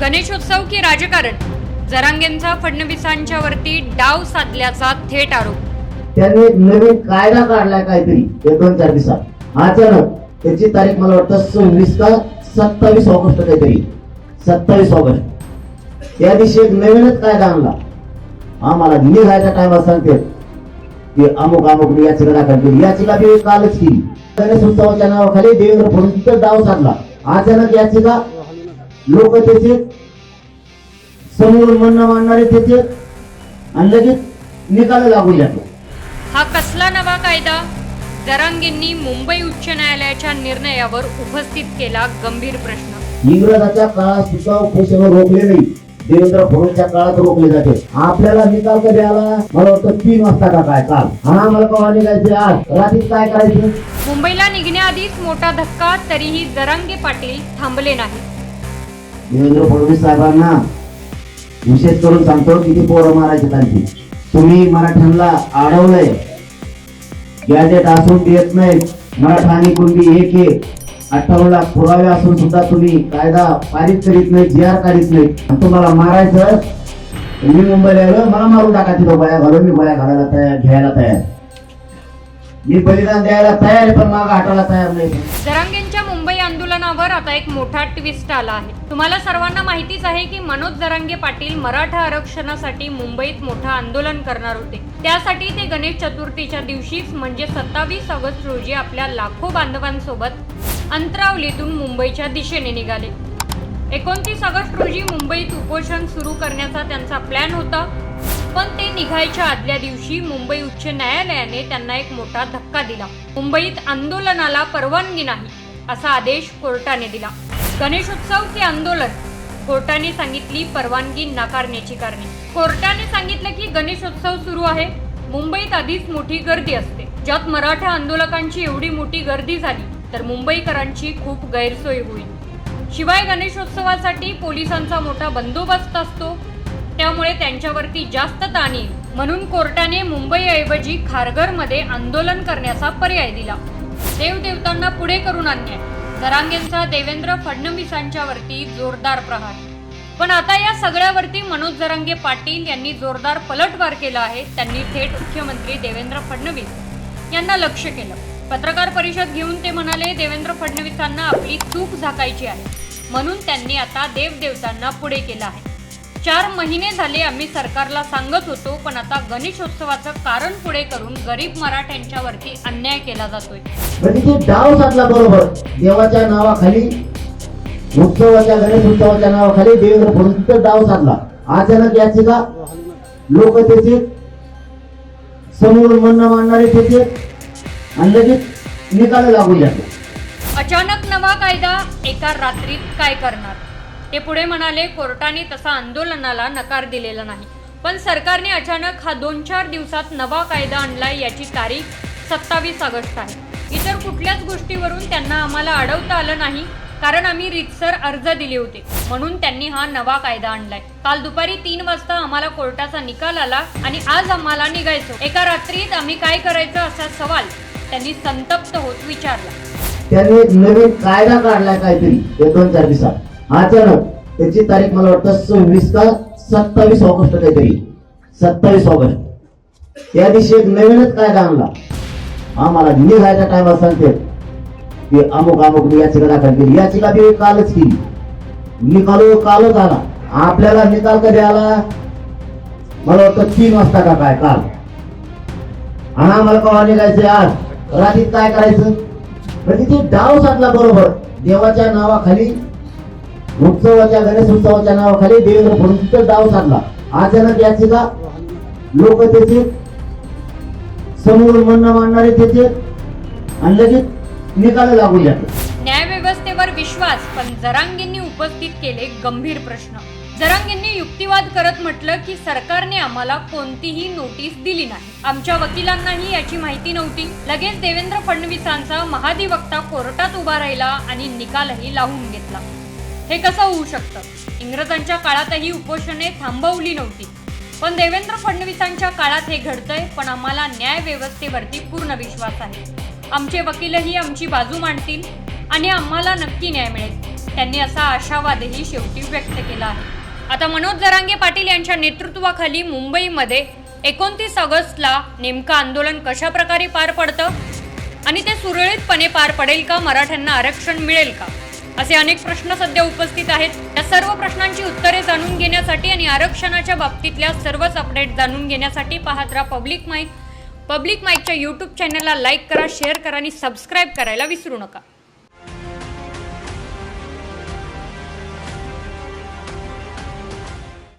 गणेशोत्सव की राजकारण? जरांगेंचा फडणवीसांच्या वरती डाव साधल्याचा थेट आरोप. त्यांनी एक नवीन कायदा काढलाय काहीतरी एक दोन चार दिवसात. अचानक त्याची तारीख मला वाटतं सव्वीस का सत्तावीस ऑगस्ट काहीतरी. सत्तावीस ऑगस्ट. त्या दिवशी एक नवीनच कायदा आणला. आम्हाला निघायचा टायमा सांगते की अमुक अमुक याचिका दाखल केली. याचिका मी कालच केली. गणेश उत्सवाच्या नावाखाली देवेंद्र फडणवीस डाव साधला. अचानक याचिका लोक त्याचे समोर म्हणणं मांडणारे त्याचे आणि लगेच निकाल लागू जातो हा कसला नवा कायदा? जरांगेंनी मुंबई उच्च न्यायालयाच्या निर्णयावर उपस्थित केला गंभीर प्रश्न. इंग्रजाच्या काळात सुद्धा उपोषण रोखले नाही. देवेंद्र फडणवीसच्या काळात रोखले जाते. आपल्याला निकाल कधी आला? मला वाटतं तीन वाजता का काय? काल हा मला कवा निघायचे आज. रात्री काय करायचं? मुंबईला निघण्याआधीच मोठा धक्का तरीही जरांगे पाटील थांबले नाही देवेंद्र फडणवीस साहेबांना विशेष करून सांगतो किती पोरं मारायचे त्यांची. तुम्ही मराठ्यांना अडवलंय गॅजेट असून देत नाही. मराठा आणि कुणबी एक एक. अठ्ठावन्न लाख पुरावे असून सुद्धा तुम्ही कायदा पारित करीत नाही जी आर काढीत नाही. तुम्हाला मारायचं. मी मुंबईला आलो मला मारून टाका तिथं. बया घालून मी बया घालायला तयार घ्यायला तयार. मी बलिदान द्यायला तयार पण मागा हटायला तयार नाही. जरांगेंच्या मुंबई आंदोलनावर आता एक मोठा ट्विस्ट आला आहे. तुम्हाला सर्वांना माहितीच आहे की मनोज जरांगे पाटील मराठा आरक्षणासाठी मुंबईत मोठं आंदोलन करणार होते. त्यासाठी ते गणेश चतुर्थीच्या दिवशीच म्हणजे सत्तावीस ऑगस्ट रोजी आपल्या लाखो बांधवांसोबत अंतरावलीतून मुंबईच्या दिशेने निघाले. एकोणतीस ऑगस्ट रोजी मुंबईत उपोषण सुरू करण्याचा त्यांचा प्लॅन होता. पण ते निघायच्या आदल्या दिवशी मुंबई उच्च न्यायालयाने त्यांना एक मोठा धक्का दिला. मुंबईत आंदोलनाला परवानगी नाही असा आदेश कोर्टाने दिला. गणेशोत्सव हे आंदोलन. कोर्टाने सांगितली परवानगी नाकारण्याची कारणे. कोर्टाने सांगितलं की गणेशोत्सव सुरू आहे. मुंबईत आधीच मोठी गर्दी असते. ज्यात मराठा आंदोलकांची एवढी मोठी गर्दी झाली तर मुंबईकरांची खूप गैरसोय होईल. शिवाय गणेशोत्सवासाठी पोलिसांचा मोठा बंदोबस्त असतो. त्यामुळे त्यांच्यावरती जास्त ताण येईल. म्हणून कोर्टाने मुंबईऐवजी खारघरमध्ये आंदोलन करण्याचा पर्याय दिला. देवदेवतांना पुढे करून अन्याय. जरांगेंचा देवेंद्र फडणवीसांच्या वरती जोरदार प्रहार. पण आता या सगळ्यावरती मनोज जरांगे पाटील यांनी जोरदार पलटवार केला आहे त्यांनी थेट मुख्यमंत्री देवेंद्र फडणवीस यांना लक्ष केलं. पत्रकार परिषद घेऊन ते म्हणाले देवेंद्र फडणवीसांना आपली चूक झाकायची आहे. म्हणून त्यांनी आता देवदेवतांना पुढे केलं आहे. चार महिने झाले आम्ही सरकारला सांगत होतो पण आता गणेशोत्सवाचं कारण पुढे करून गरीब मराठ्यांच्यावरती अन्याय केला जातोय. म्हणजे ते डाव साधला बरोबर. देवाच्या नावाखाली उत्सवाच्या गणेश उत्सवाच्या नावाखाली देवेंद्र फडणवीस डाव साधला. अचानक याचिका लोक त्याचे समोर म्हणणं मांडणारे त्याचे आणि लगेच निकाल लागू जातो अचानक नवा कायदा एका रात्रीत काय करणार? ते पुढे म्हणाले कोर्टाने तसा आंदोलनाला नकार दिलेला नाही. पण सरकारने अचानक हा दोन चार दिवसात नवा कायदा आणलाय याची तारीख सत्तावीस ऑगस्ट आहे. इतर कुठल्याच गोष्टीवरून त्यांना आम्हाला अडवता आलं नाही कारण आम्ही रितसर अर्ज दिले होते. म्हणून त्यांनी हा नवा कायदा आणलाय. काल दुपारी तीन वाजता आम्हाला कोर्टाचा निकाल आला आणि आज आम्हाला निघायचो. एका रात्रीत आम्ही काय करायचं असा सवाल त्यांनी संतप्त होत विचारला. त्यांनी नवीन कायदा काढलाय काहीतरी दोन चार दिवसात. अचानक त्याची तारीख मला वाटतं सव्वीस का सत्तावीस ऑगस्ट काहीतरी. सत्तावीस ऑगस्ट. त्या दिवशी एक नवीनच कायदा आणला. आम्हाला निघायच्या टायमात सांगते की अमुक अमुक याचिका दाखल केली. याचिका बी कालच केली. निकालो कालच आला. आपल्याला निकाल कधी आला? मला वाटतं तीन वाजता का काय काल. आणि आम्हाला कवा निघायचं आज? रात्री काय करायचं? म्हणजे ते डाव साधला बरोबर. देवाच्या नावाखाली उत्सवाच्या गणेश उत्सवाच्या नावाखाली देवेंद्र फडणवीस डाव साधला अचानक याचिका लोक त्याचे समोर म्हणणं मांडणारे त्याचे आणि लगेच निकाल लागू जातो न्यायव्यवस्थेवर विश्वास पण जरांगींनी उपस्थित केले गंभीर प्रश्न. जरांगींनी युक्तिवाद करत म्हटलं की सरकारने आम्हाला कोणतीही नोटीस दिली नाही. आमच्या वकिलांनाही याची माहिती नव्हती. लगेच देवेंद्र फडणवीसांचा महाधिवक्ता कोर्टात उभा राहिला आणि निकालही लावून घेतला. हे कसं होऊ शकतं? इंग्रजांच्या काळातही उपोषणे थांबवली नव्हती. पण देवेंद्र फडणवीसांच्या काळात हे घडतंय पण आम्हाला न्याय व्यवस्थेवरती पूर्ण विश्वास आहे. आमचे वकीलही आमची बाजू मांडतील आणि आम्हाला नक्की न्याय मिळेल. त्यांनी असा आशावादही शेवटी व्यक्त केला आहे. आता मनोज जरांगे पाटील यांच्या नेतृत्वाखाली मुंबईमध्ये एकोणतीस ऑगस्टला नेमकं आंदोलन कशा प्रकारे पार पडतं? आणि ते सुरळीतपणे पार पडेल का? मराठ्यांना आरक्षण मिळेल का? असे अनेक प्रश्न सध्या उपस्थित आहेत. या सर्व प्रश्नांची उत्तरे जाणून घेण्यासाठी आणि आरक्षणाच्या बाबतीतल्या सर्वच अपडेट जाणून घेण्यासाठी पाहत राहा पब्लिक माईक पब्लिक माईकच्या यूट्यूब चॅनलला लाईक करा शेअर करा आणि सबस्क्राईब करायला विसरू नका.